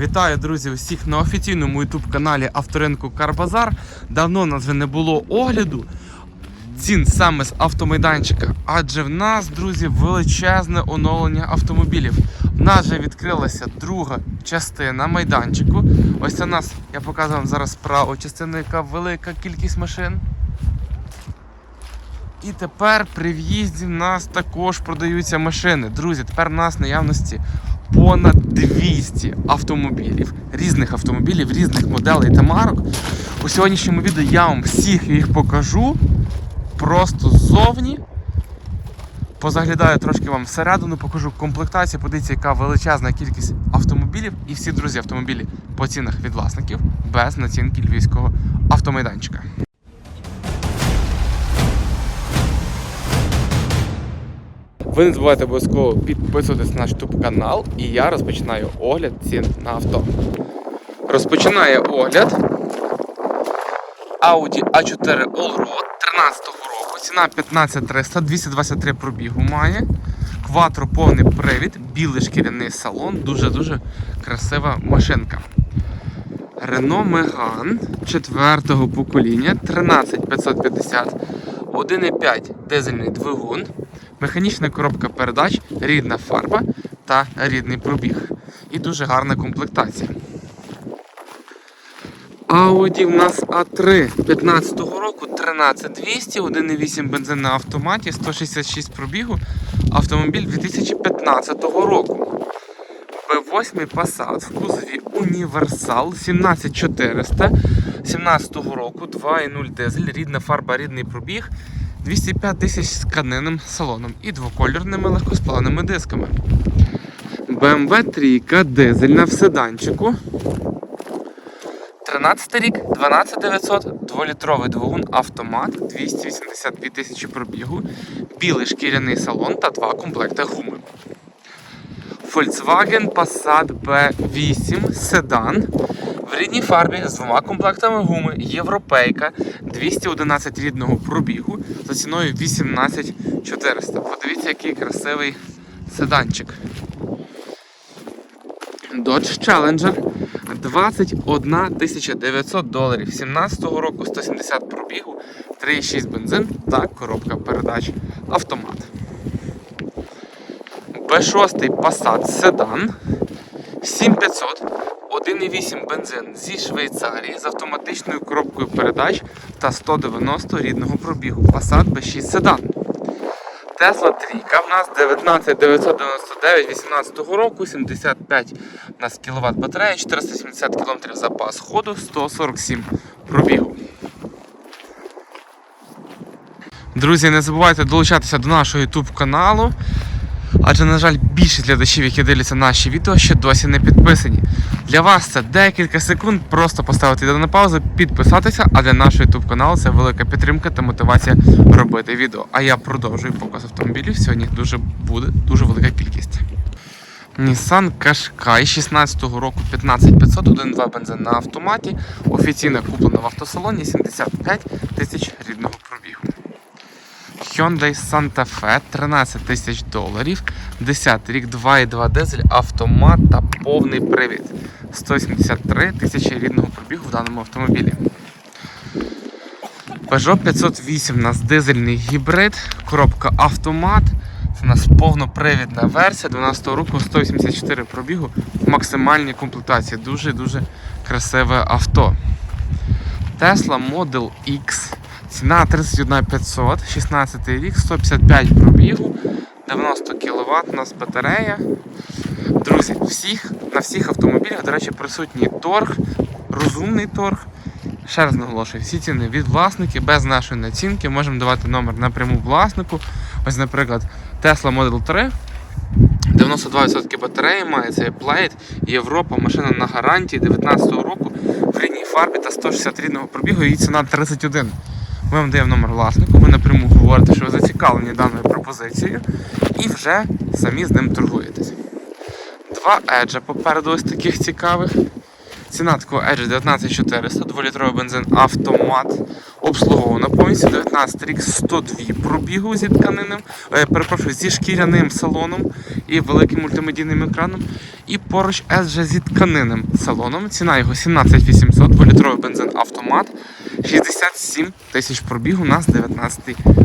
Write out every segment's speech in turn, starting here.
Вітаю, друзі, усіх на офіційному youtube каналі Авторинку Карбазар. Давно нас вже не було огляду цін саме з автомайданчика, адже в нас, друзі, величезне оновлення автомобілів. В нас вже відкрилася друга частина майданчику. Ось у нас, я показую вам зараз праву частину, яка велика кількість машин. І тепер при в'їзді в нас також продаються машини. Друзі, тепер в нас наявності понад 200 автомобілів, різних автомобілів, різних моделей та марок. У сьогоднішньому відео я вам всіх їх покажу просто ззовні. Позаглядаю трошки вам всередину, покажу комплектацію, подивіться, яка величезна кількість автомобілів. І всі, друзі, автомобілі по цінах від власників без націнки львівського автомайданчика. Ви не забувайте обов'язково підписуватись на наш YouTube канал, і я розпочинаю огляд цін на авто. Розпочинає огляд Audi A4 Allroad 13-го року. Ціна 15300, 223 пробігу має. Кватро повний привід, білий шкіряний салон, дуже-дуже красива машинка. Renault Megane 4-го покоління 13550, 1,5 дизельний двигун, механічна коробка передач, рідна фарба та рідний пробіг. І дуже гарна комплектація. Audi в нас A3 15-го року 13200, 1,8 бензин на автоматі, 166 пробігу. Автомобіль 2015 року. B8 Passat в кузові Універсал 17400 17 року, 2,0 дизель, рідна фарба, рідний пробіг, 205 тисяч з тканинним салоном і двокольорними легкоспаленими дисками. BMW 3 дизельна в седанчику. 13 рік, 12900, 2-літровий двигун автомат, 282 тисячі пробігу, білий шкіряний салон та два комплекти гуми. Volkswagen Passat B8 седан в рідній фарбі з двома комплектами гуми, європейка, 211 рідного пробігу за ціною 18400. Подивіться, який красивий седанчик. Dodge Challenger 21 900 доларів. 17 року 170 пробігу, 3,6 бензин та коробка передач автомат. B6 Passat Sedan 7500, 1,8 бензин зі Швейцарії з автоматичною коробкою передач та 190 рідного пробігу. Passat B6 Sedan. Tesla 3 в нас 19999 18 року, 75 у нас кВт батарея, 470 км запас ходу, 147 пробігу. Друзі, не забувайте долучатися до нашого YouTube каналу. Адже, на жаль, більшість глядачів, які дивляться наші відео, ще досі не підписані. Для вас це декілька секунд, просто поставити відео на паузу, підписатися, а для нашого YouTube каналу це велика підтримка та мотивація робити відео. А я продовжую показ автомобілів. Сьогодні дуже буде дуже велика кількість. Nissan Qashqai 16-го року 15500, 1.2 бензин на автоматі. Офіційно куплена в автосалоні 75 тисяч рідного пробігу. Hyundai Santa Fe 13 тисяч доларів, 10 рік 2,2 дизель, автомат та повний привід. 173 тисячі рідного пробігу в даному автомобілі. Peugeot 508 у нас дизельний гібрид, коробка автомат. Це у нас повнопривідна версія 12 року 184 пробігу в максимальній комплектації. Дуже-дуже красиве авто. Tesla Model X. Ціна 31 500, 16 рік, 155 пробігу, 90 кВт у нас батарея. Друзі, всіх, на всіх автомобілях, до речі, присутній торг, розумний торг. Ще раз наголошую, всі ціни від власників, без нашої націнки. Можемо давати номер напряму власнику. Ось, наприклад, Tesla Model 3. 92% батареї має цей Plate, Європа, машина на гарантії 19-го року в рідній фарбі та 160 рідного пробігу, її ціна 31. Ми вам даємо номер власнику, ви напряму говорите, що ви зацікавлені даною пропозицією, і вже самі з ним торгуєтесь. Два еджа попереду ось таких цікавих. Ціна такого Edge 19400, 2-літровий бензин автомат. Обслуговано повністю 19 рік 102 пробігу зі тканинним, е, перепрошую, зі шкіряним салоном і великим мультимедійним екраном. І поруч S зі тканинним салоном. Ціна його 17800, 2-літровий бензин автомат, 67 тисяч пробігу, у нас 19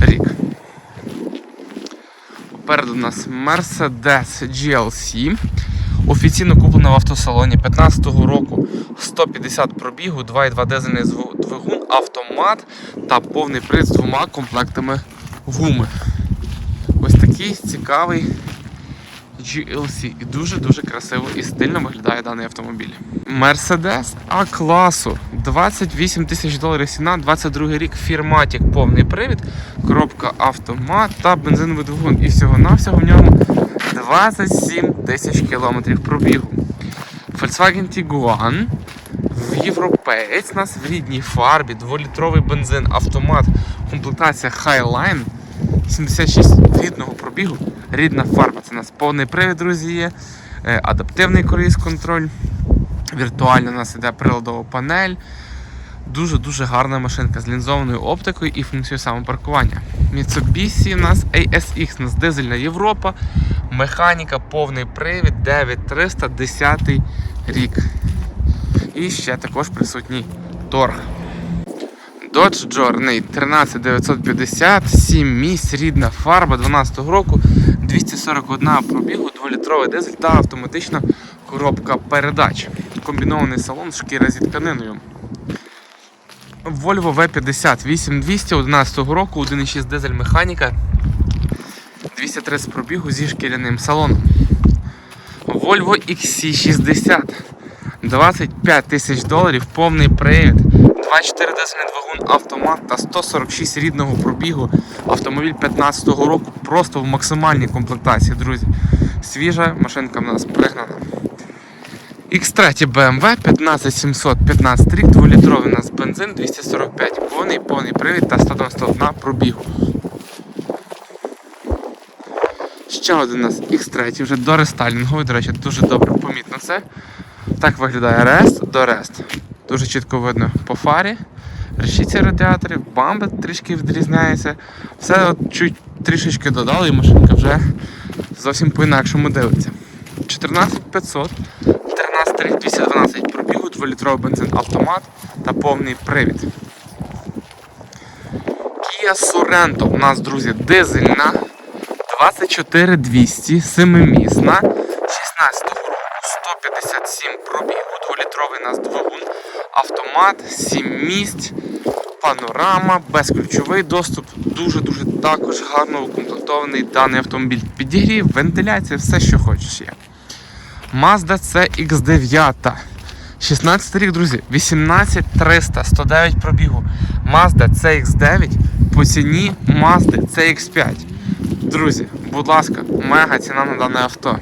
рік. Попереду у нас Mercedes GLC. Офіційно куплена в автосалоні 15-го року 150 пробігу, 2,2 дизельний двигун, автомат та повний привід з двома комплектами гуми. Ось такий цікавий GLC. І дуже-дуже красиво і стильно виглядає даний автомобіль. Mercedes А-класу 28 тисяч доларів ціна, 22 рік Firmatic повний привід, коробка автомат та бензиновий двигун. І всього-навсього в ньому 27 тисяч кілометрів пробігу. Volkswagen Tiguan в європеєць нас в рідній фарбі, 2-літровий бензин, автомат, комплектація Highline, 76 рідного пробігу, рідна фарба. Це у нас повний привід, друзі, є, е, адаптивний круїз контроль. Віртуально у нас іде приладова панель. Дуже-дуже гарна машинка з лінзованою оптикою і функцією самопаркування. Mitsubishi у нас ASX, у нас дизельна Європа, механіка, повний привід, 9310 рік. І ще також присутній торг. Dodge Journey 13950, 7 місць, рідна фарба 12 року, 241 пробігу, 2-літровий дизель та автоматична коробка передач. Комбінований салон, шкіра зі тканиною. Volvo V50 8200 11 року, 1,6 дизель механіка, 230 пробігу зі шкіряним салоном. Volvo XC60 25 тисяч доларів, повний привід, 24 дизельний двигун автомат та 146 рідного пробігу. Автомобіль 15-го року просто в максимальній комплектації, друзі. Свіжа машинка в нас пригнана. X3 BMW 15715 рік, 2-літровий у нас бензин, 245 повний, повний привід та 191 пробігу. Ще один у нас X3, вже до рестайлінговий, до речі, дуже добре помітно це. Так виглядає рест до рест. Дуже чітко видно по фарі. Решіться радіаторів, бамба трішки відрізняється. Все от чуть трішечки додали і машинка вже зовсім по-інакшому дивиться. 14500, 13 212 пробігу, 2-літровий бензин автомат та повний привід. Kia Sorento у нас, друзі, дизельна 24200, 7-місна, 16 року, 157 пробігу, 2-літровий у нас двигун, автомат, 7 місць, панорама, безключовий доступ, дуже-дуже також гарно укомплектований даний автомобіль. Підігрів, вентиляція, все, що хочеш є. Mazda CX9. 16 рік, друзі, 18300, 109 пробігу. Mazda CX9 по ціні Mazda CX5. Друзі, будь ласка, мега ціна на дане авто.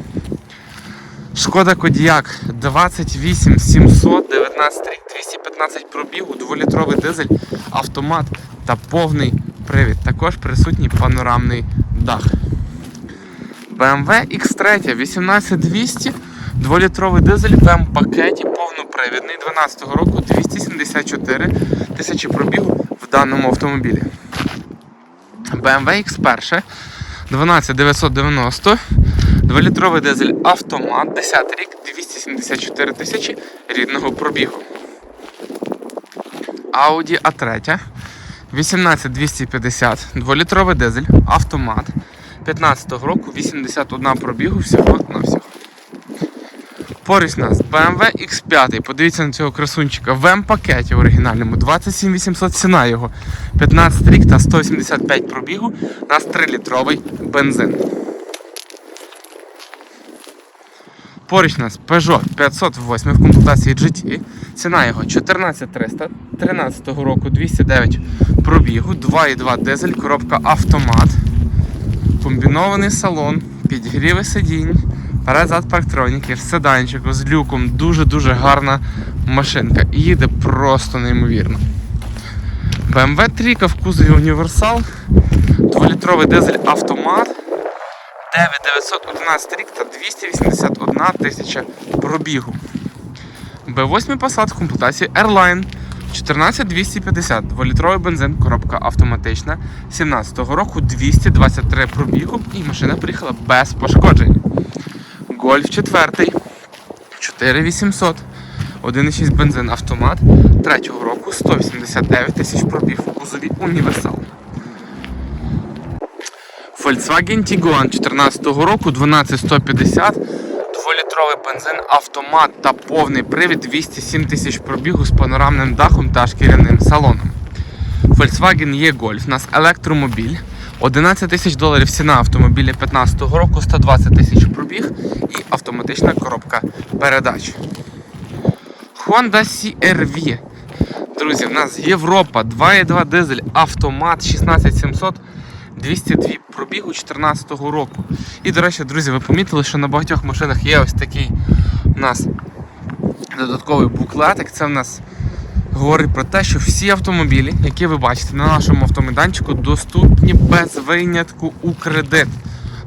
Шкода Кодіак 28 700, 19 рік, 215 пробігу, 2-літровий дизель, автомат та повний привід. Також присутній панорамний дах. BMW X3 18200, 2-літровий дизель в М-пакеті, повнопривідний 12 року, 274 тисячі пробігу в даному автомобілі. BMW X1 12990, 2-літровий дизель автомат, 10 рік, 274 тисячі рідного пробігу. Audi A3 18250, 2-літровий дизель, автомат 15 року, 81 пробігу всього на всього. Поруч нас. BMW X5, подивіться на цього красунчика. В М-пакеті оригінальному, 27800 ціна його, 15 рік та 185 пробігу, у нас 3-літровий бензин. Поруч нас. Peugeot 508 в комплектації GT. Ціна його 14300, 13 року 209 пробігу, 2,2 дизель, коробка автомат, комбінований салон, підігріви сидінь, перед парктроніки, в седанчику з люком. Дуже-дуже гарна машинка. І їде просто неймовірно. BMW 3 в кузові універсал, 2-літровий дизель автомат. 9911 рік та 281 тисяча пробігу. B8 Passat в комплектації Airline 14250, 2-літровий бензин, коробка автоматична, 17-го року 223 пробігу і машина приїхала без пошкоджень. Гольф 4, 4800, 1,6 бензин автомат, 3-го року 189 тисяч пробіг в кузові універсал. Volkswagen Tiguan 14 року 12150, 2-літровий бензин, автомат та повний привід 207 тисяч пробігу з панорамним дахом та шкіряним салоном. Volkswagen E-Golf, у нас електромобіль. 11 тисяч доларів ціна автомобіля 15 року, 120 тисяч пробіг і автоматична коробка передач. Honda CR-V. Друзі, в нас Європа, 2.2 дизель, автомат 16700, 202 пробігу 2014 року. І, до речі, друзі, ви помітили, що на багатьох машинах є ось такий у нас додатковий буклетик. Це в нас говорить про те, що всі автомобілі, які ви бачите на нашому автомайданчику, доступні без винятку у кредит.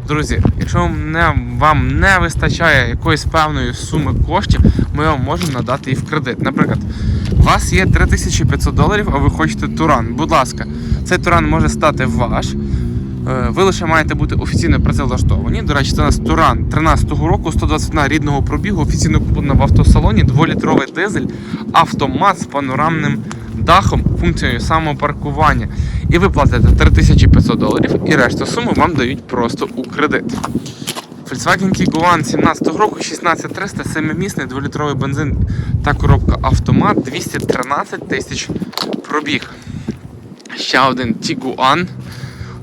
Друзі, якщо не, вам не вистачає якоїсь певної суми коштів, ми вам можемо надати і в кредит. Наприклад, у вас є 3500 доларів, а ви хочете туран. Будь ласка, цей туран може стати ваш. Е, Ви лише маєте бути офіційно працевлаштовані. До речі, це нас Туран 13-го року, 121 рідного пробігу, офіційно куплена в автосалоні, 2-літровий дизель, автомат з панорамним дахом, функцією самопаркування. І ви платите 3500 доларів, і решту суми вам дають просто у кредит. Volkswagen Tiguan 17 року, 16300, 7-місний, 2-літровий бензин та коробка автомат, 213 тисяч пробіг. Ще один Tiguan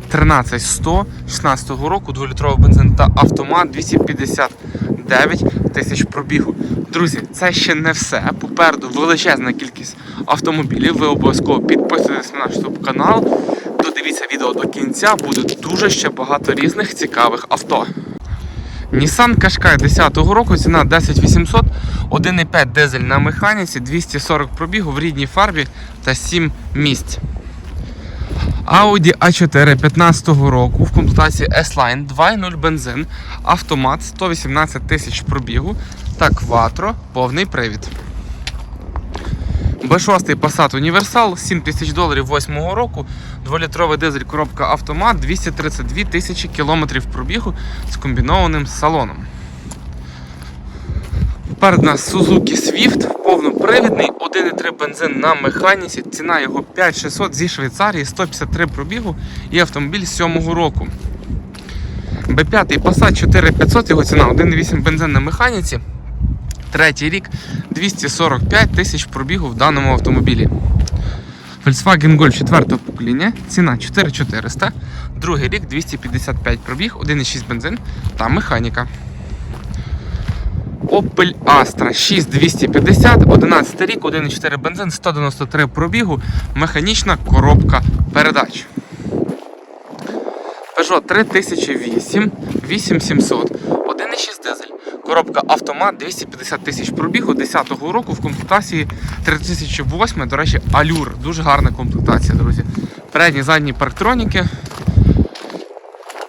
13100 16 року, 2-літровий бензин та автомат 259 тисяч пробігу. Друзі, це ще не все. Попереду величезна кількість автомобілів. Ви обов'язково підписуйтесь на наш канал. Додивіться відео до кінця, буде дуже ще багато різних цікавих авто. Nissan Qashqai 10 року, ціна 10800, 1,5 дизель на механіці, 240 пробігу в рідній фарбі та 7 місць. Audi A4 15 року в комплектації S-Line 2.0 бензин, автомат 118 тисяч пробігу та Quattro повний привід. B6 Passat Universal 7 тисяч доларів 8 року, 2-літровий дизель коробка автомат 232 тисячі кілометрів пробігу з комбінованим салоном. Поперед нас Suzuki Swift, повнопривідний, 1,3 бензин на механіці, ціна його 5600 зі Швейцарії, 153 пробігу і автомобіль 7 року. B5 Passat 4500, його ціна 1,8 бензин на механіці. Третій рік 245 тисяч пробігу в даному автомобілі. Volkswagen Golf 4 покоління, ціна 4400, другий рік 255 пробіг, 1,6 бензин та механіка. Opel Astra 6250, 11 рік, 1,4 бензин, 193 пробігу, механічна коробка передач. Peugeot 3008, 8700, 1,6 дизель, коробка автомат 250 тисяч пробігу 10-го року в комплектації 3008, до речі, Allure. Дуже гарна комплектація, друзі. Передні, задні парктроніки,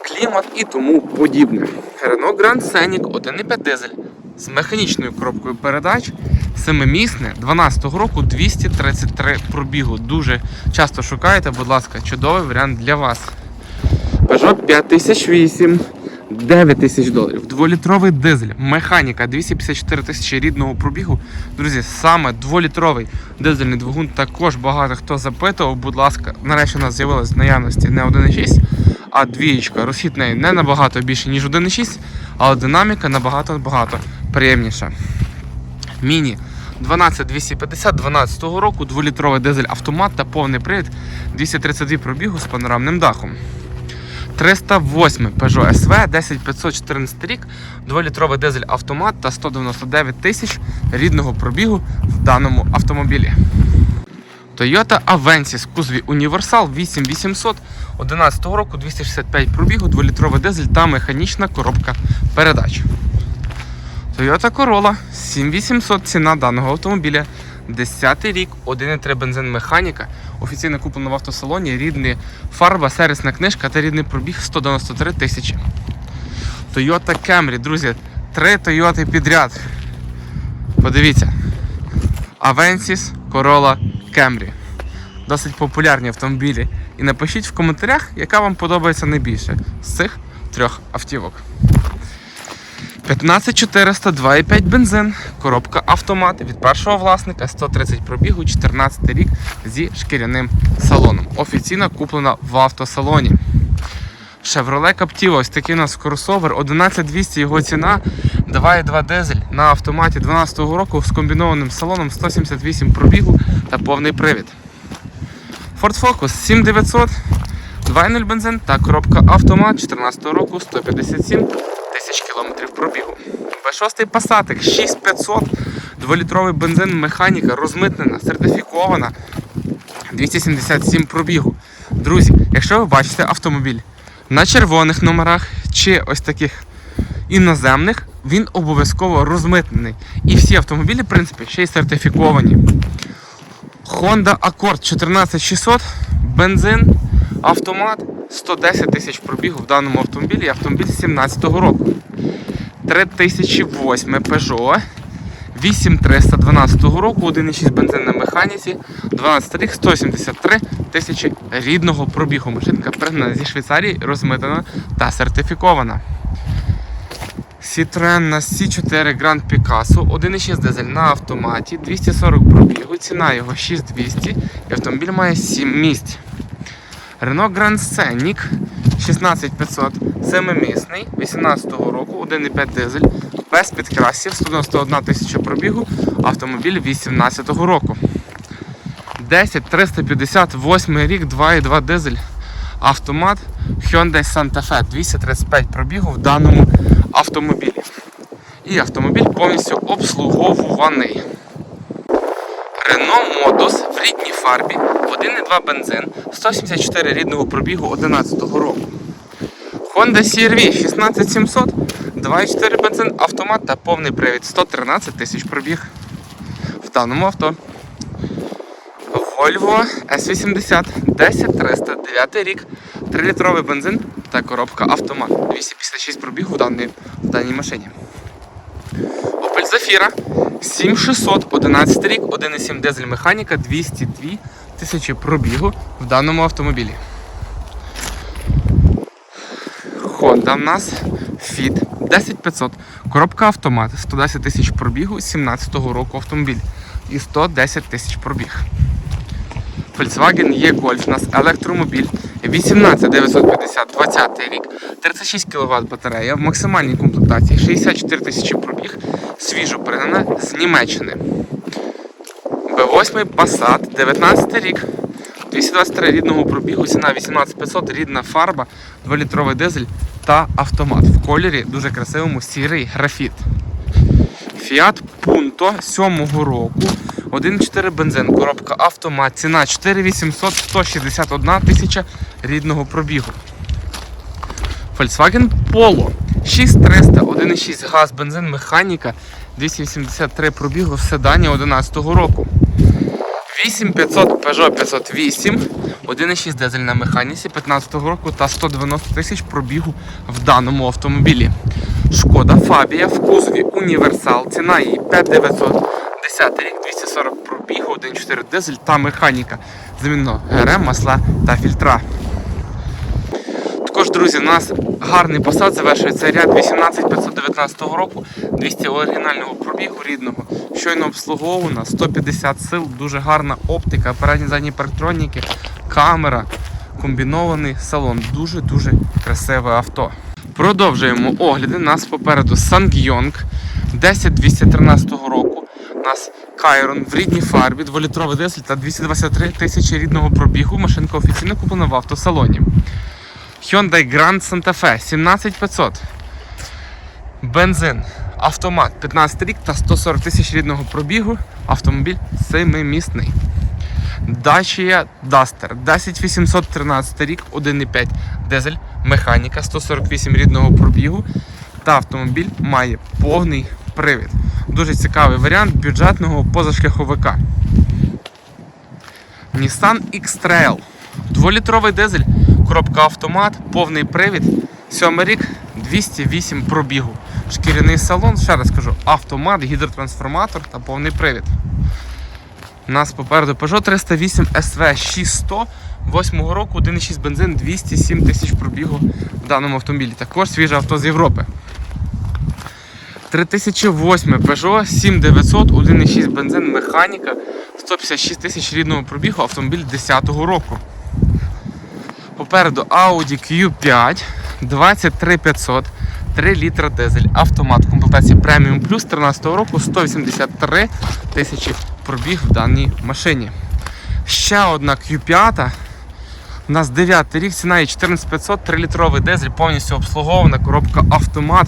клімат і тому подібне. Renault Grand Scenic 1,5 дизель з механічною коробкою передач. Семимісне 12-го року 233 пробігу. Дуже часто шукаєте, будь ласка, чудовий варіант для вас. Peugeot 5008, 9 тисяч доларів. Дволітровий дизель, механіка 254 тисячі рідного пробігу. Друзі, саме дволітровий дизельний двигун також багато хто запитував. Будь ласка, нарешті у нас з'явилась в наявності не 1,6, а двієчка. Розхід неї не набагато більше, ніж 1,6, але динаміка набагато-багато приємніша. Міні 12250 12 року, 2-літровий дизель автомат та повний привід 232 пробігу з панорамним дахом. 308 Peugeot SV 10514 рік, 2-літровий дизель автомат та 199 тисяч рідного пробігу в даному автомобілі. Toyota Avensis кузові Універсал 8800 11 року 265 пробігу, 2-літровий дизель та механічна коробка передач. Toyota Corolla 7800 ціна даного автомобіля. 10 рік, 1,3 бензин механіка, офіційно куплено в автосалоні, рідна фарба, сервісна книжка та рідний пробіг 193 тисячі. Toyota Camry, друзі, три Toyota підряд. Подивіться. Avensis, Corolla, Camry. Досить популярні автомобілі. І напишіть в коментарях, яка вам подобається найбільше з цих трьох автівок. 15400 2,5 бензин, коробка автомат від першого власника, 130 пробігу, 14 рік зі шкіряним салоном. Офіційно куплена в автосалоні. Chevrolet Captiva, ось такий у нас кросовер, 11200 його ціна, 2,2 дизель на автоматі 12 року з комбінованим салоном 178 пробігу та повний привід. Ford Focus 7900, 2.0 бензин та коробка автомат 14 року 157 тисяч кілометрів пробігу. B6 Passat 6500, 2-літровий бензин, механіка розмитнена, сертифікована, 277 пробігу. Друзі, якщо ви бачите автомобіль на червоних номерах чи ось таких іноземних, він обов'язково розмитнений. І всі автомобілі, в принципі, ще й сертифіковані. Honda Accord 14600, бензин, автомат, 110 тисяч пробігу в даному автомобілі, автомобіль 17-го року. 3008 Peugeot, 8312 року, 1,6 бензин на механіці, 12 рік, 173 тисячі рідного пробігу. Машинка пригнана зі Швейцарії, розмитана та сертифікована. Citroen на C4 Grand Picasso, 1,6 дизель на автоматі, 240 пробігу, ціна його 6200 і автомобіль має 7 місць. Renault Grand Scenic 16500, 7-місний, 18 року, 1,5 дизель, без підкрасів, 191 тисяча пробігу, автомобіль 18 року. 10 358 рік, 2,2 дизель, автомат Hyundai Santa Fe, 235 пробігу в даному автомобілі. І автомобіль повністю обслуговуваний. Renault Modus в рідній фарбі, 1,2 бензин, 174 рідного пробігу 11 року. Honda CR-V 16700, 2,4 бензин, автомат та повний привід 113 тисяч пробіг в даному авто. Volvo S80 10300, 9 рік, 3-літровий бензин та коробка автомат. 256 пробігу в даній, в даній машині. Opel Zafira 7600, 11 рік, 1,7 дизель механіка, 202 тисячі пробігу в даному автомобілі. Honda в нас Fit 10500, коробка автомат, 110 тисяч пробігу, 17-го року автомобіль і 110 тисяч пробіг. Volkswagen E-Golf у нас електромобіль 18950 20 рік, 36 кВт батарея в максимальній комплектації, 64 тисячі пробіг, свіжо пригнана з Німеччини. B8 Passat 19 рік, 223 рідного пробігу, ціна 18500, рідна фарба, 2-літровий дизель та автомат. В кольорі дуже красивому сірий графіт. Fiat Punto 7 року, 1,4 бензин, коробка автомат, ціна 4800, 161 тисяча рідного пробігу. Volkswagen Polo 6300, 1,6 газ, бензин, механіка, 283 пробігу в седані 11 року. 8500 Peugeot 508, 1,6 дизель на механіці 15 року та 190 тисяч пробігу в даному автомобілі. Шкода Фабія в кузові Універсал, ціна її 5900, 10 рік, 240 пробігу, 1,4 дизель та механіка. Замінно ГРМ, масла та фільтра. Друзі, у нас гарний посад завершується ряд 18519 року, 200 оригінального пробігу рідного, щойно обслугована, 150 сил, дуже гарна оптика, передні задні парктроніки, камера, комбінований салон. Дуже-дуже красиве авто. Продовжуємо огляди. Нас попереду Ssangyong 10213 року. У нас Кайрон в рідній фарбі, 2-літровий дизель та 223 тисячі рідного пробігу. Машинка офіційно куплена в автосалоні. Hyundai Grand Santa Fe 17500. Бензин, автомат 15 рік та 140 тисяч рідного пробігу. Автомобіль семимісний. Dacia Duster 10813 рік, 1,5 дизель, механіка, 148 рідного пробігу. Та автомобіль має повний привід. Дуже цікавий варіант бюджетного позашляховика. Nissan X-Trail. 2-літровий дизель, коробка автомат, повний привід, 7 рік, 208 пробігу. Шкіряний салон, ще раз кажу, автомат, гідротрансформатор та повний привід. У нас попереду Peugeot 308 SV 6100 8 року, 1,6 бензин, 207 тисяч пробігу в даному автомобілі. Також свіже авто з Європи. 3008 Peugeot 7900, 1,6 бензин, механіка, 156 тисяч рідного пробігу, автомобіль 10-го року. Попереду Audi Q5 23500, 3 літра дизель, автомат в комплектації Premium Plus 13 року, 183 тисячі пробіг в даній машині. Ще одна Q5. У нас 9 рік, ціна є 14500, 3-літровий дизель, повністю обслугована, коробка автомат,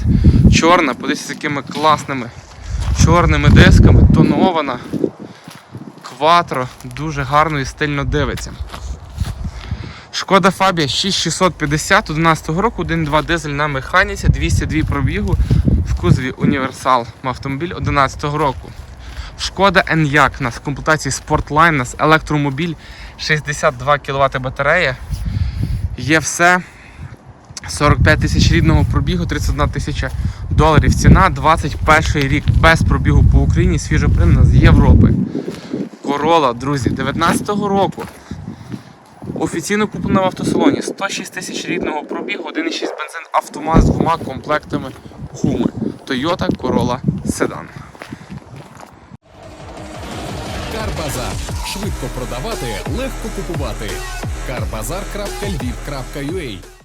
чорна, подивіться з якими класними чорними дисками, тонована, кватро, дуже гарно і стильно дивиться. Шкода Фабія 6650 11 року, 1.2 дизель на механіці, 202 пробігу в кузові Універсал. Автомобіль 11 року. Шкода Enyaq у нас в комплектації Sportline, нас електромобіль, 62 кВт батарея. Є все. 45 тисяч рідного пробігу, 31 тисяча доларів. Ціна 21 рік без пробігу по Україні, свіжопринна з Європи. Корола, друзі, 19-го року. Офіційно куплена в автосалоні 106 тисяч рідного пробігу, 1,6 бензин автомат з двома комплектами Хуми. Toyota Corolla Sedan. Карбазар. Швидко продавати, легко купувати. Карбазар.львів.ua